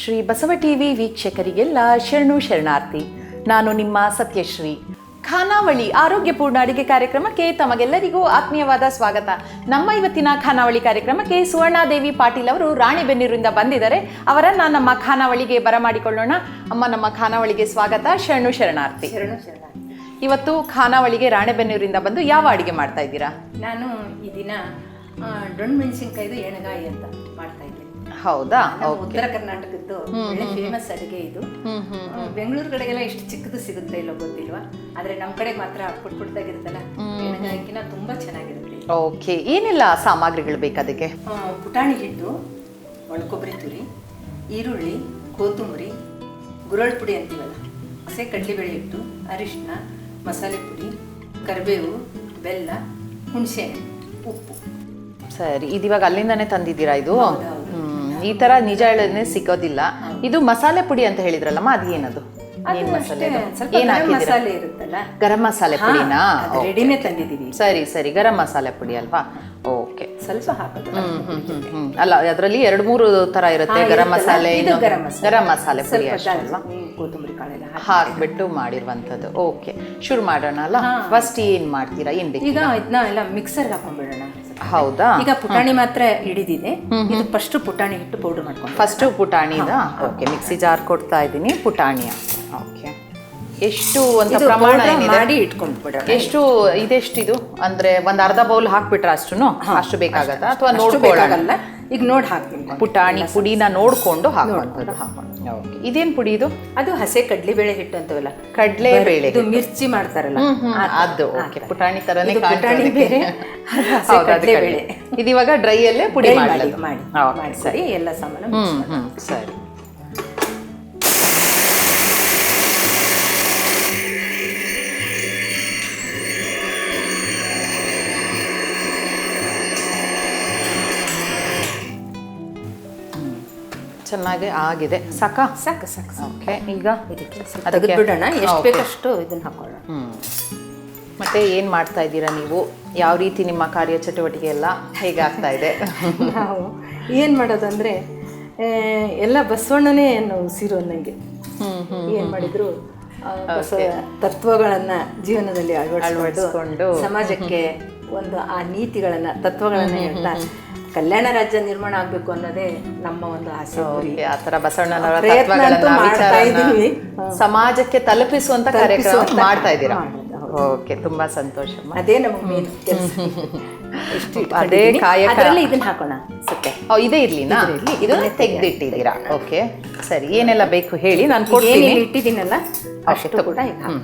Shri Basava TV ವೀಕ್ಷಕರಿಗೆಲ್ಲ ಶರಣು ಶರಣಾರ್ಥಿ. ನಾನು ನಿಮ್ಮ ಸತ್ಯಶ್ರೀ. ಖಾನಾವಳಿ ಆರೋಗ್ಯಪೂರ್ಣ ಅಡುಗೆ ಕಾರ್ಯಕ್ರಮಕ್ಕೆ ತಮಗೆಲ್ಲರಿಗೂ ಆತ್ಮೀಯವಾದ ಸ್ವಾಗತ. ನಮ್ಮ ಇವತ್ತಿನ ಖಾನಾವಳಿ ಕಾರ್ಯಕ್ರಮಕ್ಕೆ ಸುವರ್ಣಾದೇವಿ ಪಾಟೀಲ್ ಅವರು ರಾಣಿಬೆನ್ನೂರಿಂದ ಬಂದಿದ್ದಾರೆ. ಅವರನ್ನ ನಮ್ಮ ಖಾನಾವಳಿಗೆ ಬರಮಾಡಿಕೊಳ್ಳೋಣ. ಅಮ್ಮ ನಮ್ಮ ಖಾನಾವಳಿಗೆ ಸ್ವಾಗತ. ಶರಣು ಶರಣಾರ್ಥಿ. ಶರಣು ಶರಣಾರ್ಥಿ. ಇವತ್ತು ಖಾನಾವಳಿಗೆ ರಾಣೆಬೆನ್ನೂರಿಂದ ಬಂದು ಯಾವ ಅಡುಗೆ ಮಾಡ್ತಾ ಇದ್ದೀರಾ? ನಾನು ಈ ದಿನ ಡೊಣ್ಣ ಡೊಣ್ ಮೆಣಸಿನ್ಕಾಯ್ದು ಎಣಗಾಯಿ ಅಂತ ಮಾಡ್ತಾ ಇದ್ದೀನಿ ಹೌದಾ? ನಮ್ಮ ಉತ್ತರ ಕರ್ನಾಟಕದ್ದು ಒಳ್ಳೆ ಫೇಮಸ್ ಅಡುಗೆ ಇದು. ಬೆಂಗಳೂರು ಕಡೆಗೆಲ್ಲ ಇಷ್ಟು ಚಿಕ್ಕದು ಸಿಗುತ್ತೆ ಇಲ್ಲೋ ಗೊತ್ತಿಲ್ವಾ? ಆದ್ರೆ ನಮ್ಮ ಕಡೆ ಮಾತ್ರ ಪುಟ್ ಪುಟ್ಟದಾಗಿರುತ್ತಲ್ಲ ಎಣಗಾಯಿಕಿನ ತುಂಬಾ ಚೆನ್ನಾಗಿರುತ್ತೆ ಓಕೆ ಏನೆಲ್ಲ ಸಾಮಗ್ರಿಗಳು ಬೇಕು ಅದಕ್ಕೆ? ಪುಟಾಣಿ ಹಿಟ್ಟು ಒಣಕೊಬ್ಬರಿ ತುರಿ ಈರುಳ್ಳಿ ಕೊತ್ತಂಬರಿ ಗುರಳ್ ಪುಡಿ ಅಂತೀವಲ್ಲ? ಹಸೆ ಕಡಲೆಬೇಳೆ ಹಿಟ್ಟು ಅರಿಶಿನ ಮಸಾಲೆ ಪುಡಿ ಕರಿಬೇವು ಬೆಲ್ಲ ಹುಣಸೆ ಉಪ್ಪು. ಸರಿ. ಇದಿವಾಗ ಅಲ್ಲಿಂದಾನೇ ತಂದಿದ್ದೀರಾ ಇದು? ಹೌದು, ಈ ತರ ನಿಜ ಹೇಳೋದನ್ನೇ ಸಿಗೋದಿಲ್ಲ. ಇದು ಮಸಾಲೆ ಪುಡಿ ಅಂತ ಹೇಳಿದ್ರಲ್ಲಮ್ಮ ಅದು ಏನದು? ಏನ್ ಮಸಾಲೆ ಅದು? ಏನ್ ಗರಂ ಹಾಕಿದ್ದೀರಾ? ಮಸಾಲೆ ಇರುತ್ತಲ್ಲ? ಗರಂ ಮಸಾಲೆ ಪುಡಿನಾ? ರೆಡಿನೇ ತಂದಿದ್ದೀವಿ. ಸರಿ ಸರಿ ಗರಂ ಮಸಾಲೆ ಪುಡಿ ಅಲ್ವಾ? ಓಕೆ ಸ್ವಲ್ಪ ಹಾಕೋದು. ಹ್ಮ್ ಹ್ಮ್ ಹ್ಮ್ ಹ್ಮ್. ಅಲ್ಲ ಅದರಲ್ಲಿ ಎರಡು ಮೂರು ತರ ಇರುತ್ತೆ ಹಾ, ಗರಂ ಇರುತ್ತಲ್ಲ, ಮಸಾಲೆ ಇದು ಇನ್ನೊಂದು- ಗರಂ ಮಸಾಲೆ. ಗರಂ ಮಸಾಲೆ ಪುಡಿ ಸ್ವಲ್ಪ ಅಷ್ಟೇ ಅಲ್ವಾ? ಜಾಸ್ತಿ ಕೊತ್ತಂಬರಿ ಕಾಳೆಲ್ಲ ಹಾಕಿ ಹಾಕ್ಬಿಟ್ಟು ಮಾಡಿರುವಂತದ್ದು ಓಕೆ ಶುರು ಮಾಡೋಣ ಅಲ್ಲ? ಫಸ್ಟ್ ಏನ್ ಮಾಡ್ತೀರಾ? ಏನ್ ಬೇಕು ಈಗ ಇದನ್ನ ಎಲ್ಲ ಮಿಕ್ಸರ್ ಹಾಕೊಂಡ್ಬಿಡೋಣ. ಹೌದಾ? ಈಗ ಪುಟಾಣಿ ಮಾತ್ರ ಹಿಡಿದಿದೆ. ಇದು ಫಸ್ಟ್ ಪುಟಾಣಿ ಹಿಟ್ಟು ಪೌಡರ್ ಮಾಡ್ಕೊಂಡು ಫಸ್ಟು ಪುಟಾಣಿದ? ಓಕೆ ಮಿಕ್ಸಿ ಜಾರ್ ಕೊಡ್ತಾ ಇದ್ದೀನಿ ಪುಟಾಣಿಯ. ಓಕೆ ಎಷ್ಟು ಅಂತ ಇದು ಪ್ರಮಾಣ powder ಏನಿದೆ ಮಾಡಿ ಇಟ್ಕೊಂಡ್ಬಿಡೋಣ. ಎಷ್ಟು ಇದೆಷ್ಟಿದು? ಅಂದ್ರೆ ಒಂದ್ ಅರ್ಧ ಬೌಲ್ ಹಾಕ್ಬಿಟ್ರೆ ಅಷ್ಟು ಅಷ್ಟು ಬೇಕಾಗತ್ತಾ? ಅಥವಾ ಅಷ್ಟು ನೋಡ್ಕೊಳ್ಳೋಣ? ಬೇಕಾಗಲ್ಲ. ಈಗ ನೋಡಿ ಹಾಕ್ತೀನಿ. ಪುಟಾಣಿ ಪುಡಿನ ನೋಡ್ಕೊಂಡು ಹಾಕುವಂಥದ್ದು ಓಕೆ. ಇದೇನ್ ಪುಡಿ ಇದು? ಅದು ಹಸೆ ಕಡ್ಲಿಬೇಳೆ ಹಿಟ್ಟು ಅಂತವಲ್ಲ? ಕಡ್ಲೆ ಬೇಳೆ ಇದು ಮಿರ್ಚಿ ಮಾಡ್ತಾರಲ್ಲ? ಅದು ಓಕೆ. ಪುಟಾಣಿ ತರನೇ ಪುಟಾಣಿ. ಬೇರೆ, ಬೇಳೆ. ಇದು ಇವಾಗ ಡ್ರೈ ಅಲ್ಲೇ ಪುಡಿ ಮಾಡಿ ಮಾಡಿ ಸರಿ ಎಲ್ಲ ಸಾಮಾನು ಸರಿ. ಚೆನ್ನಾಗಿ ಆಗಿದೆ. ಸಾಕ? ಸಾಕು ಸಾಕು ಸಾಕು. ಓಕೆ ಈಗ ಇದಕ್ಕೆ ತೆಗೆದ್ಬಿಡೋಣ ಎಷ್ಟು ಬೇಕಷ್ಟು ಇದನ್ನ ಹಾಕೊಳ್ಳೋಣ. ಮತ್ತೆ ಏನ್ ಮಾಡ್ತಾ ಇದ್ದೀರಾ ನೀವು? ಯಾವ ರೀತಿ ನಿಮ್ಮ ಕಾರ್ಯ ಚಟುವಟಿಕೆ ಎಲ್ಲ ಹೇಗೆ ಆಗ್ತಾ ಇದೆ? ನಾವು ಏನು ಮಾಡೋದಂದ್ರೆ ಎಲ್ಲ ಬಸವಣ್ಣನೇ ನಾವು ಉಸಿರು ನನಗೆ ಏನು ಮಾಡಿದ್ರು ತತ್ವಗಳನ್ನ ಜೀವನದಲ್ಲಿ ಅಳವಡಿಸ್ಕೊಂಡು ಸಮಾಜಕ್ಕೆ ಒಂದು ಆ ನೀತಿಗಳನ್ನ ತತ್ವಗಳನ್ನ ಹೇಳ್ತಾ ಕಲ್ಯಾಣ ರಾಜ್ಯ ನಿರ್ಮಾಣ ಆಗ್ಬೇಕು ಅನ್ನೋದೇ ನಮ್ಮ ಒಂದು ಆಸೆ. ಆ ತರ ಬಸವಣ್ಣನವರ ತತ್ವಗಳನ್ನ ವಿಚಾರನ. ಸಮಾಜಕ್ಕೆ ತಲುಪಿಸುವಂತ ಕಾರ್ಯಕ್ರಮ ಮಾಡ್ತಾ ಇದ್ದೀರಾ ಓಕೆ ತುಂಬಾ ಸಂತೋಷ ಅದೇ ನಮಗೆ ಮೇನ್ ಕೆಲಸ. ಅದೇ ಕಾಯಕ. ಇದನ್ನ ಹಾಕೋಣ. ಸತ್ಯ. ಓ, ಇದೇ ಇರ್ಲಿನಾ? ಇರ್ಲಿ, ಇದನ್ನ ತೆಗೆದಿಟ್ಟಿದ್ದೀರಾ? ಓಕೆ ಸರಿ ಏನೆಲ್ಲ ಬೇಕು ಹೇಳಿ ನಾನು ಕೊಡ್ತೀನಿ. ಇಟ್ಟಿದ್ದೀನಲ್ಲ ಅಷ್ಟು ಕೂಡ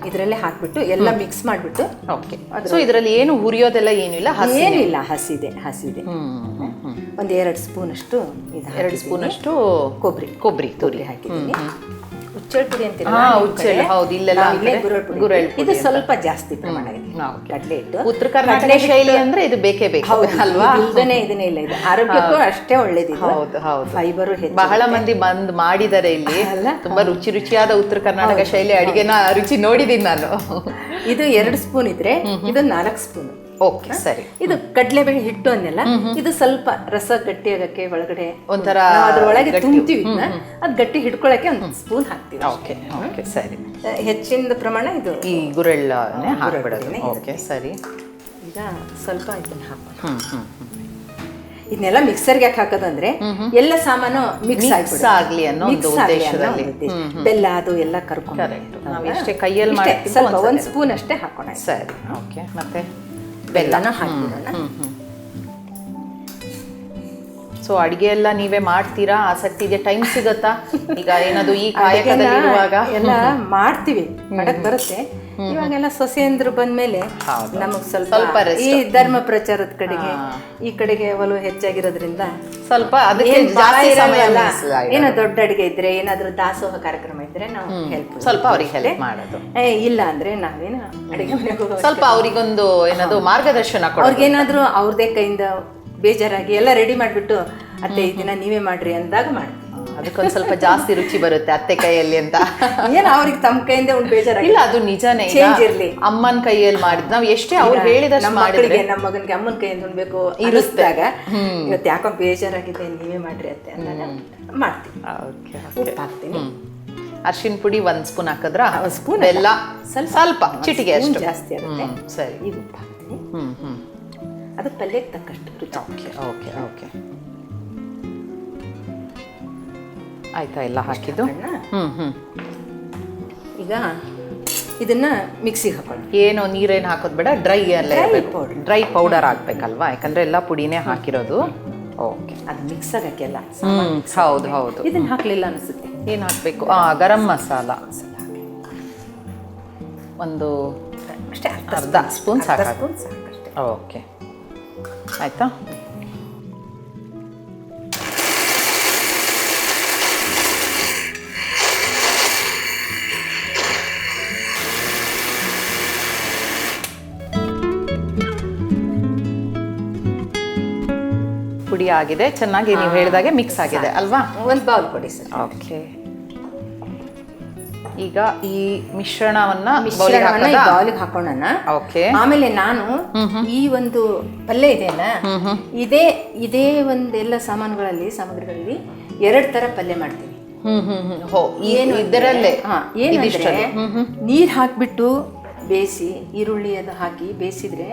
ಇದರಲ್ಲೇ ಹಾಕ್ಬಿಟ್ಟು ಎಲ್ಲ ಮಿಕ್ಸ್ ಮಾಡಿಬಿಟ್ಟು ಓಕೆ. ಸೊ ಇದರಲ್ಲಿ ಏನು ಹುರಿಯೋದೆಲ್ಲ ಏನಿಲ್ಲ? ಹಸಿ ಏನಿಲ್ಲ ಹಸಿದೆ ಹಸಿದೆ. ಒಂದು ಎರಡು ಸ್ಪೂನ್ ಅಷ್ಟು ಇದು ಎರಡು ಸ್ಪೂನ್ ಅಷ್ಟು ಕೊಬ್ಬರಿ ಕೊಬ್ಬರಿ ತುರಿ. ಹಾಕಿದ್ದೀನಿ. ಉಚ್ಚಳ ಪುಡಿ ನಿಮ್ ಹೌದು, ಇಲ್ಲೆಲ್ಲ ಗುರಳ್. ಇದು ಸ್ವಲ್ಪ ಜಾಸ್ತಿ ಪ್ರಮಾಣ. ಕಡಲೆ ಹಿಟ್ಟು. ಉತ್ತರ ಕರ್ನಾಟಕ ಶೈಲಿ ಅಂದ್ರೆ ಇದು ಬೇಕೇ ಬೇಕು ಅಲ್ವಾ? ಇಲ್ದೇನೆ ಇದನ್ನೇ ಇಲ್ಲ. ಇದು ಆರೋಗ್ಯಕ್ಕೂ ಅಷ್ಟೇ ಒಳ್ಳೇದಿದೆ. ಹೌದು ಹೌದು. ಫೈಬರು ಹೆಚ್ಚು ಬಹಳ ಮಂದಿ ಬಂದ್ ಮಾಡಿದ್ದಾರೆ ಇಲ್ಲಿ. ಅಲ್ಲ? ತುಂಬಾ ರುಚಿ ರುಚಿಯಾದ ಉತ್ತರ ಕರ್ನಾಟಕ ಶೈಲಿ ಅಡಿಗೆನ ರುಚಿ ನೋಡಿದೀನಿ ನಾನು. ಇದು ಎರಡು ಸ್ಪೂನ್ ಇದ್ರೆ ಇದು ನಾಲ್ಕು ಸ್ಪೂನ್. ಓಕೆ ಸರಿ. ಇದು ಕಡಲೆಬೇಳೆ ಹಿಟ್ಟು ಅನ್ನೆಲ್ಲ ಇದು ಸ್ವಲ್ಪ ರಸ ಗಟ್ಟಿ ಆಗಕ್ಕೆ ಒಳಗಡೆ ಒಂಥರ ಅದ್ರ ಒಳಗೆ. ತುಂಬ್ತೀವಿ ಅದು ಗಟ್ಟಿ ಹಿಡ್ಕೊಳಕ್ಕೆ ಒಂದು ಸ್ಪೂನ್ ಹಾಕ್ತೀವಿ ಓಕೆ ಓಕೆ ಸರಿ. ಹೆಚ್ಚಿನ ಪ್ರಮಾಣ ಇದು ಈ ಗುರೆಳ್ಳ ಹಾಕ್ಬಿಡೋದು. ಓಕೆ ಸರಿ. ಈಗ ಸ್ವಲ್ಪ ಇದನ್ನ ಹಾಕೋಣ ಇದನ್ನೆಲ್ಲ ಮಿಕ್ಸರ್ಗೆ ಯಾಕೆ ಹಾಕೋದಂದ್ರೆ ಎಲ್ಲ ಸಾಮಾನು ಮಿಕ್ಸ್ ಆಗ್ಲಿ ಅನ್ನೋ ಉದ್ದೇಶದಲ್ಲಿ. ಬೆಲ್ಲ ಅದು ಎಲ್ಲ ಕರ್ಕೊಂಡು. ನಾವು ಎಷ್ಟೇ ಕೈಯಲ್ಲಿ ಮಾಡಿ ಸ್ವಲ್ಪ. ಒಂದು ಸ್ಪೂನ್ ಅಷ್ಟೇ ಹಾಕೋಣ. ಸರಿ ಓಕೆ ಮತ್ತೆ? ಬೆಲ್ಲನ ಹಾಕ್ಬಿಡೋಣ. ಹ್ಮ್ ಸೊ ಅಡಿಗೆ ಎಲ್ಲ ನೀವೇ ಮಾಡ್ತೀರಾ? ಆಸಕ್ತಿ ಇದೆ ಟೈಮ್ ಸಿಗತ್ತಾ? ಈಗ ಏನದು ಈ ಕಾಯಕದಲ್ಲಿ ಇರುವಾಗ ಎಲ್ಲ ಮಾಡ್ತೀವಿ. ಮಾಡಕ್ ಬರುತ್ತೆ. ಇವಾಗೆಲ್ಲ ಸೊಸೆಯಂದ್ರು ಬಂದ್ಮೇಲೆ. ನಮಗ್ ಸ್ವಲ್ಪ ಸ್ವಲ್ಪ ಈ ಧರ್ಮ ಪ್ರಚಾರದ ಕಡೆಗೆ ಈ ಕಡೆಗೆ ಒಲವು ಹೆಚ್ಚಾಗಿರೋದ್ರಿಂದ ಸ್ವಲ್ಪ ಅದಕ್ಕೆ ಜಾಸ್ತಿ ಸಮಯ ಇರಲ್ಲ. ಮೀಸಲಾಗಿರೋದು. ಏನೋ ದೊಡ್ಡ ಅಡಿಗೆ ಇದ್ರೆ ಏನಾದ್ರೂ ದಾಸೋಹ ಕಾರ್ಯಕ್ರಮ ಇದ್ರೆ ನಾವು ಹೆಲ್ಪ್ ಸ್ವಲ್ಪ ಅವ್ರಿಗೆ ಹೆಲ್ಪ್ ಮಾಡೋದು. ಇಲ್ಲ ಅಂದ್ರೆ ನಾವೇನು ಅಡಿಗೆ ಸ್ವಲ್ಪ ಅವರಿಗೊಂದು ಏನಾದ್ರು ಮಾರ್ಗದರ್ಶನ ಅವ್ರಿಗೇನಾದ್ರೂ ಅವ್ರದೇ ಕೈಯಿಂದ ಬೇಜಾರಾಗಿ ಎಲ್ಲ ರೆಡಿ ಮಾಡ್ಬಿಟ್ಟು ಅತ್ತೆ ಈ ದಿನ ನೀವೇ ಮಾಡ್ರಿ ಅಂದಾಗ ಮಾಡ್ತೀವಿ. ಅದಕ್ಕೊಂದು ಸ್ವಲ್ಪ ಜಾಸ್ತಿ ರುಚಿ ಬರುತ್ತೆ ಅತ್ತೆ ಕೈಯಲ್ಲಿ ಅಂತ. ಏನು ಅವ್ರಿಗೆ ತಮ್ಮ ಕೈಯಿಂದ ಒಂದು ಬೇಜಾರು ಇಲ್ಲ ಅದು ನಿಜನೇ. ಚೇಂಜ್ ಇರಲಿ. ಅಮ್ಮನ ಕೈಯಲ್ಲಿ ಮಾಡಿದ್ ನಾವು ಎಷ್ಟೇ ಅವ್ರು ಹೇಳಿದಷ್ಟು ನಮ್ಮ ಮಾಡಿದ್ರೆ ನಮ್ಮ ಮಗನಿಗೆ ಅಮ್ಮನ ಕೈಯಿಂದ ಉಣ್ಬೇಕು ಇರಿಸಿದಾಗ ಇವತ್ತು ಯಾಕೋ ಬೇಜಾರಾಗಿದೆ ನೀವೇ ಮಾಡ್ರಿ ಅತ್ತೆ ಅಂದಾಗ ಮಾಡ್ತೀನಿ. ಓಕೆ ಉಪ್ಪು ಹಾಕ್ತೀನಿ. ಅರ್ಶಿನ ಪುಡಿ ಒಂದ್ ಸ್ಪೂನ್ ಹಾಕಿದ್ರ ಸ್ಪೂನ್ ಎಲ್ಲ ಸ್ವಲ್ಪ. ಸ್ವಲ್ಪ ಚಿಟಿಗೆ ಅಷ್ಟು. ಜಾಸ್ತಿ ಆಗುತ್ತೆ. ಸರಿ. ಇದು ಉಪ್ಪು ಹಾಕ್ತೀನಿ. ಹ್ಮ್ ಹ್ಮ್. ಅದು ಪಲ್ಯಕ್ಕೆ ತಕ್ಕಷ್ಟು ರುಚಿ. Okay okay okay. ಆಯ್ತಾ ಎಲ್ಲ ಹಾಕಿದ್ದು. ಹ್ಮ್ ಹ್ಮ್. ಈಗ ಇದನ್ನ ಮಿಕ್ಸಿಗೆ ಹಾಕೋಣ ಏನು ನೀರೇನು ಹಾಕೋದು ಬೇಡ ಡ್ರೈ ಎಲ್ಲ ಡ್ರೈ ಪೌಡರ್ ಹಾಕ್ಬೇಕಲ್ವಾ? ಯಾಕಂದ್ರೆ ಎಲ್ಲ ಪುಡಿನೇ ಹಾಕಿರೋದು. ಓಕೆ ಅದು ಮಿಕ್ಸ್ ಆಗಕ್ಕೆಲ್ಲ ಹ್ಮ್ ಹೌದು ಹೌದು. ಇದನ್ನ ಹಾಕಲಿಲ್ಲ ಅನಿಸುತ್ತೆ. ಏನು ಹಾಕಬೇಕು? ಆ ಗರಂ ಮಸಾಲ. ಒಂದು ಅಷ್ಟೇ ಅರ್ಧ ಸ್ಪೂನ್. ಸಾಕಷ್ಟೇ. ಓಕೆ ಆಯ್ತಾ? ಪುಡಿ ಆಗಿದೆ. ಚೆನ್ನಾಗಿ ನೀವು ಹೇಳಿದಾಗೆ ಮಿಕ್ಸ್ ಆಗಿದೆ ಅಲ್ವಾ? ಒಂದು ಬೌಲ್ ಕೊಡಿ ಸರ್. ಓಕೆ. ಈಗ ಈ ಮಿಶ್ರಣವನ್ನ ಮಿಶ್ರಣವನ್ನ ಈ? ಬೌಲಿಗೆ ಹಾಕೋಣ ಓಕೆ. ಆಮೇಲೆ ನಾನು ಈ ಒಂದು ಪಲ್ಯ ಇದೆಯಲ್ಲ ಇದೇ ಇದೇ ಒಂದೆಲ್ಲ ಸಾಮಾನುಗಳಲ್ಲಿ ಸಾಮಗ್ರಿಗಳಲ್ಲಿ ಎರಡು ತರ ಪಲ್ಯ ಮಾಡ್ತೀನಿ. ಹ್ಮ್ ಹ್ಮ್ ಹ್ಮ್ ಹೋ ಈ- ಏನು ಇದರಲ್ಲೇ. ಇದಿಷ್ಟರಲ್ಲಿ. ನೀರ್ ಹಾಕ್ಬಿಟ್ಟು ಬೇಯಿಸಿ ಈರುಳ್ಳಿ ಅದು ಹಾಕಿ ಬೇಯಿಸಿದ್ರೆ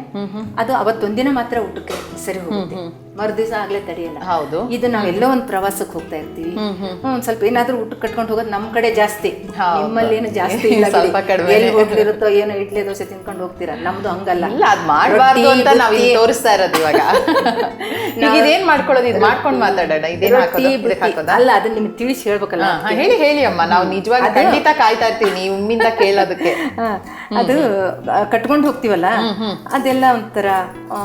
ಅದು ಅವತ್ತೊಂದಿನ ಮಾತ್ರ ಊಟಕ್ಕೆ ಸರಿ ಹೋಗುತ್ತೆ. ಮರುದಿವಸ ಆಗ್ಲೇ ತಡೆಯಲ್ಲ. ಹೌದು. ಇದು ನಾವೆಲ್ಲೋ ಒಂದು ಪ್ರವಾಸಕ್ಕೆ ಹೋಗ್ತಾ ಇರ್ತೀವಿ. ಒಂದ್ ಸ್ವಲ್ಪ ಏನಾದ್ರೂ ಊಟ ಕಟ್ಕೊಂಡು ಹೋಗೋದು ನಮ್ ಕಡೆ ಜಾಸ್ತಿ. ನಿಮ್ಮಲ್ಲಿ ಏನು ಜಾಸ್ತಿ ಇಲ್ಲ. ಎಲ್ಲಿ ಹೋಗ್ಲಿರುತ್ತೋ ಏನೋ ಇಡ್ಲಿ ದೋಸೆ ತಿನ್ಕೊಂಡು ಹೋಗ್ತೀರಾ? ನಮ್ದು ಹಂಗಲ್ಲ. ಇಲ್ಲ ಅದ್ ಮಾಡಬಾರ್ದು ಅಂತ ನಾವ್ ಇಲ್ಲಿ ತೋರಿಸ್ತಾ ಇರೋದು ಇವಾಗ. ಇದೇನ್ ಮಾಡ್ಕೊಳ್ಳೋದು? ಇದು ಮಾಡ್ಕೊಂಡು ಮಾತಾಡೋಣ. ಇದೇನ್ ಹಾಕೋದು. ಅಲ್ಲ ಅದನ್ನ ನಿಮ್ಗೆ ತಿಳಿಸಿ ಹೇಳ್ಬೇಕಲ್ಲ ಹೇಳಿ ಹೇಳಿ ಅಮ್ಮ. ನಾವು ನಿಜವಾಗಿ ಖಂಡಿತ ಕಾಯ್ತಾ ಇರ್ತೀವಿ. ನೀವು ಉಮ್ಮಿಂದ ಕೇಳೋದಕ್ಕೆ. ಅದು ಕಟ್ಕೊಂಡು ಹೋಗ್ತೀವಲ್ಲ? ಅದೆಲ್ಲ ಒಂಥರ ಆ,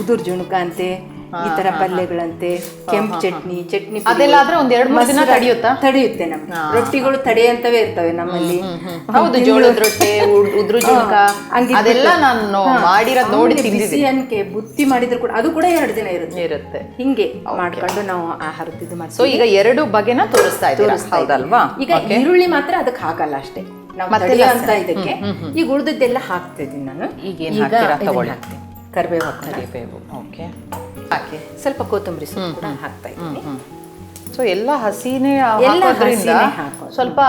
ಉದುರ್ ಜುಣುಕ ಅಂತೆ ಈ ತರ ಪಲ್ಯಗಳಂತೆ ಕೆಂಪು ಚಟ್ನಿ ಚಟ್ನಿ ಅದೆಲ್ಲಾ ಆದ್ರೆ ಒಂದ್ ಎರಡ್ ಮೂರ್ ದಿನ ತಡೆಯುತ್ತಾ? ತಡೆಯುತ್ತೆ ನಮ್ಗೆ. ರೊಟ್ಟಿಗಳು ತಡೆಯಂತವೇ ಇರ್ತವೆ ನಮ್ಮಲ್ಲಿ. ಹೌದು ಜೋಳದ ರೊಟ್ಟಿ ಉದ್- ಉದ್ರು ಜುಣಕ. ಅದೆಲ್ಲ ನಾನು ಮಾಡಿರೋದು ನೋಡಿ ತಿಂದಿದ್ದೀನಿ. ಅನ್ಕೆ ಬುತ್ತಿ ಮಾಡಿದ್ರು ಕೂಡ ಅದು ಕೂಡ ಎರಡು ದಿನ ಇರುತ್ತೆ. ಇರುತ್ತೆ. ಹಿಂಗೆ ಮಾಡ್ಕೊಂಡು ನಾವು ಆಹಾರದ ಇದು ಸೊ ಮಾಡ್ತೀವಿ ಈಗ ಎರಡು ಬಗೆನ ತೋರಿಸ್ತಾ ಇದ್ದೀರಾ? ಹೌದಲ್ವಾ? ಈಗ ಈರುಳ್ಳಿ ಮಾತ್ರ ಅದಕ್ಕೆ ಹಾಕಲ್ಲ ಅಷ್ಟೇ. ನಾವು ಇದಕ್ಕೆ. ಈಗ ಉಳಿದದ್ದೆಲ್ಲ ಹಾಕ್ತಿದ್ದೀನಿ ನಾನು. ಈಗ ಏನ್ ಹಾಕ್ತೀರಾ? ಇದನ್ನ ತಗೊಳ್ಳಿ. ಹಾಕ್ತೀನಿ. ಕರಿಬೇವು ಕರಿಬೇವು ಓಕೆ ಹಾಕಿ ಸ್ವಲ್ಪ ಕೊತ್ತಂಬರಿ ಸೊಪ್ಪು ಕೂಡ ಹಾಕ್ತಾ ಇದ್ದೀನಿ. ಸೊ ಎಲ್ಲ ಹಸಿನೇ ಎಲ್ಲ ಹಾಕೋದ್ರಿಂದ ಸ್ವಲ್ಪ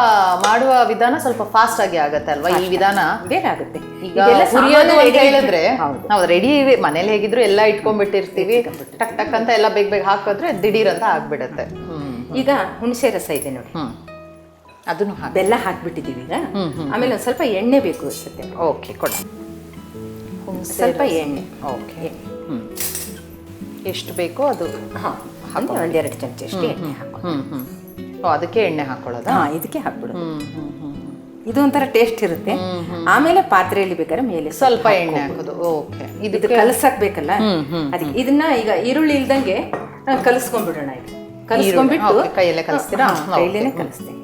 ಮಾಡುವ ವಿಧಾನ ಸ್ವಲ್ಪ ಫಾಸ್ಟ್ ಆಗಿ ಆಗತ್ತೆ ಅಲ್ವಾ ಈ ವಿಧಾನ? ಬೇಗ ಆಗುತ್ತೆ. ಈಗ ಹುರಿಯೋದು ಅಂತ ಹೇಳಿದ್ರೆ ಹೌದು. ನಾವು ರೆಡಿ ಮನೇಲಿ ಹೇಗಿದ್ರು ಎಲ್ಲ ಇಟ್ಕೊಂಡ್ಬಿಟ್ಟಿರ್ತೀವಿ. ಟಕ್ ಟಕ್ ಅಂತ ಎಲ್ಲ ಬೇಗ ಬೇಗ ಹಾಕಿದ್ರೆ ದಿಢೀರ್ ಅಂತ ಆಗ್ಬಿಡತ್ತೆ ಈಗ ಹುಣಸೆ ರಸ ಇದೆ ನೋಡಿ. ಅದನ್ನು ಬೆಲ್ಲ ಹಾಕ್ಬಿಟ್ಟಿದೀವಿ ಈಗ. ಆಮೇಲೆ ಒಂದು ಸ್ವಲ್ಪ ಎಣ್ಣೆ ಬೇಕು ಅನ್ಸುತ್ತೆ. ಓಕೆ ಕೊಡ ಸ್ವಲ್ಪ ಎಣ್ಣೆ. ಓಕೆ. ಹ್ಮ್. ಎಷ್ಟು ಬೇಕೋ ಅದು. ಹಾ ಅಂದ್ರೆ ಒಂದೆರಡು ಚಮಚ ಅಷ್ಟೇ ಎಣ್ಣೆ ಹಾಕೋ ಹ್ಮ್ ಹ್ಮ್ ಓ ಅದಕ್ಕೆ ಎಣ್ಣೆ ಹಾಕೊಳ್ಳೋದು ಹಾ ಇದಕ್ಕೆ ಹಾಕ್ಬಿಡು. ಹ್ಮ್ ಹ್ಮ್ ಹ್ಮ್ ಇದು ಒಂಥರ ಟೇಸ್ಟ್ ಇರುತ್ತೆ. ಆಮೇಲೆ ಪಾತ್ರೆಯಲ್ಲಿ ಬೇಕಾದ್ರೆ ಮೇಲೆ ಸ್ವಲ್ಪ ಎಣ್ಣೆ ಹಾಕೋದು. ಓಕೆ. ಇದು ಕಲಸಕ್ ಬೇಕಲ್ಲ ಅದಕ್ಕೆ ಇದನ್ನ ಈಗ ಈರುಳ್ಳಿ ಇಲ್ದಂಗೆ ಕಲಸ್ಕೊಂಡ್ಬಿಡೋಣ ಇದು ಕಲಸ್ಕೊಂಡ್ಬಿಟ್ಟು ಕೈಯಲ್ಲೇ ಕಲಿಸ್ತೀರಾ? ಕೈಯಲ್ಲೇ ಕಲಿಸ್ತೇನೆ.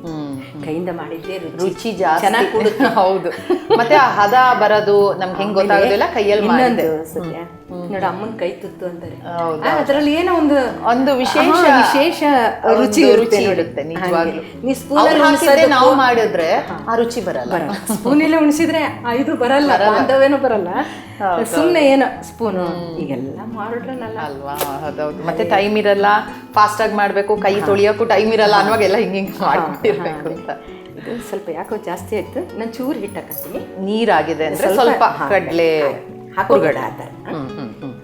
ಕೈಯಿಂದ ಮಾಡಿದ್ದೆ ರುಚಿ ಜಾಸ್ತಿ. ಚೆನ್ನಾಗಿ ಹೌದು. ಮತ್ತೆ ಆ ಹದ ಬರೋದು ನಮ್ಗೆ ಹೆಂಗ್ ಗೊತ್ತಾಗೋದಿಲ್ಲ ಕೈಯಲ್ಲಿ ಮಾಡಿದ್ದೆ. ನೋಡು ಅಮ್ಮನ ಕೈ ತುತ್ತು ಅಂತಾರೆ. ಅದ್ರಲ್ಲಿ ಏನೋ ಒಂದು ಒಂದು ವಿಶೇಷ ವಿಶೇಷ ರುಚಿ ರುಚಿ ಇರುತ್ತೆ ನಿಜವಾಗ್ಲೂ. ನೀ ಸ್ಪೂನ್ ನಾವು ಮಾಡಿದ್ರೆ ಆ ರುಚಿ ಬರಲ್ಲ. ಸ್ಪೂನ್ ಎಲ್ಲ ಉಣಿಸಿದ್ರೆ ಇದು ಬರಲ್ಲ ಬಾಂಧವ್ಯನೂ ಬರಲ್ಲ. ಸುಮ್ಮನೆ ಏನೋ ಸ್ಪೂನು. ಈಗೆಲ್ಲ ಮಾಡಿದ್ರನಲ್ಲ. ಅಲ್ವಾ? ಹೌದೌದು. ಮತ್ತೆ ಟೈಮ್ ಇರಲ್ಲ ಫಾಸ್ಟ್ ಆಗಿ ಮಾಡ್ಬೇಕು ಕೈ ತೊಳಿಯೋಕ್ಕೂ ಟೈಮ್ ಇರಲ್ಲ ಅನ್ನುವಾಗೆಲ್ಲ ಹಿಂಗ್ ಹಿಂಗ್ ಮಾಡ್ಬಿಟ್ಟಿರ್ಬೇಕು ಅಂತ. ಇದು ಸ್ವಲ್ಪ ಯಾಕೋ ಜಾಸ್ತಿ ಆಯ್ತು. ನಾನು ಚೂರು ಹಿಟ್ಟು ನೀರಾಗಿದೆ ಅಂದ್ರೆ ಸ್ವಲ್ಪ ಕಡ್ಲೆ ಹಾಕೋಬೇಡ ಆ ಥರ ಹ್ಮ್ ಹ್ಮ್. ಹ್ಮ್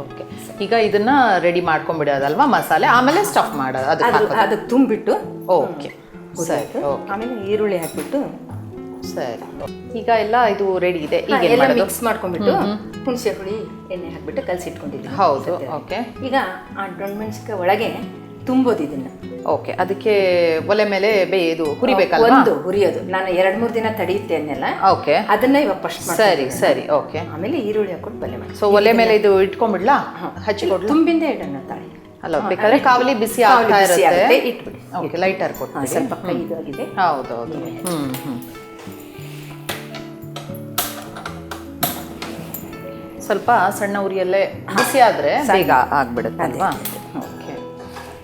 ಓಕೆ ಈಗ ಇದನ್ನ ರೆಡಿ ಮಾಡ್ಕೊಂಡ್ಬಿಡೋದಲ್ವಾ? ಮಸಾಲೆ? ಆಮೇಲೆ ಸ್ಟಫ್ ಮಾಡೋದು ಅದಕ್ಕೆ ಅದು ಅದಕ್ಕೆ ತುಂಬಿಟ್ಟು ಓಕೆ ಸರಿ ಆಮೇಲೆ ಈರುಳ್ಳಿ ಹಾಕ್ಬಿಟ್ಟು ಸರಿ. ಈಗ ಎಲ್ಲ ಇದು ರೆಡಿ ಇದೆ. ಈಗ ಎಲ್ಲ ಮಿಕ್ಸ್ ಮಾಡ್ಕೊಂಡ್ಬಿಟ್ಟು ಹುಣಸೆ ಹುಳಿ ಎಣ್ಣೆ ಹಾಕ್ಬಿಟ್ಟು ಕಲಸಿಟ್ಕೊಂಡಿದ್ದೀನಿ. ಹೌದು ಓಕೆ ಈಗ ಆ ಮೆಣಸಿನ್ಕಾಯಿ ಒಳಗೆ ತುಂಬೋದು ಇದನ್ನ ಓಕೆ ಅದಕ್ಕೆ ಒಲೆ ಮೇಲೆ ಬೇ ಇದು ಹುರಿಬೇಕಲ್ವಾ? ಒಂದು ಹುರಿಯೋದು. ನಾನು ಎರಡು ಮೂರು ದಿನ ತಡೆಯುತ್ತೇನೆಲ್ಲ. ಓಕೆ. ಅದನ್ನ ಇವಾಗ ಫಸ್ಟ್ ಸರಿ ಸರಿ ಓಕೆ. ಆಮೇಲೆ ಈರುಳ್ಳಿ ಹಾಕೊಂಡು ಬಲೆ ಮಾಡಿ. ಸೊ ಒಲೆ ಮೇಲೆ ಇದು ಇಟ್ಕೊಂಡ್ಬಿಡ್ಲಾ? ಹಚ್ಚಿಕೊಡ್ಲಿ? ತುಂಬಿಂದ ಇಡೋಣ ತಾಳಿ. ಅಲ್ಲ ಬೇಕಾದ್ರೆ ಕಾವಲಿ ಬಿಸಿ ಆಗ್ತಾ ಇರುತ್ತೆ. ಇಟ್ಬಿಡಿ. ಓಕೆ ಲೈಟರ್ ಕೊಡ್ತೀನಿ ಕೊಟ್ಟು ಸ್ವಲ್ಪ ಕೈ ಹೌದು ಹೌದು. ಹ್ಮ್ ಹ್ಮ್. ಸ್ವಲ್ಪ ಸಣ್ಣ ಉರಿಯಲ್ಲೇ ಬಿಸಿ ಆದ್ರೆ ಬೇಗ ಆಗ್ಬಿಡುತ್ತೆ ಅಲ್ವಾ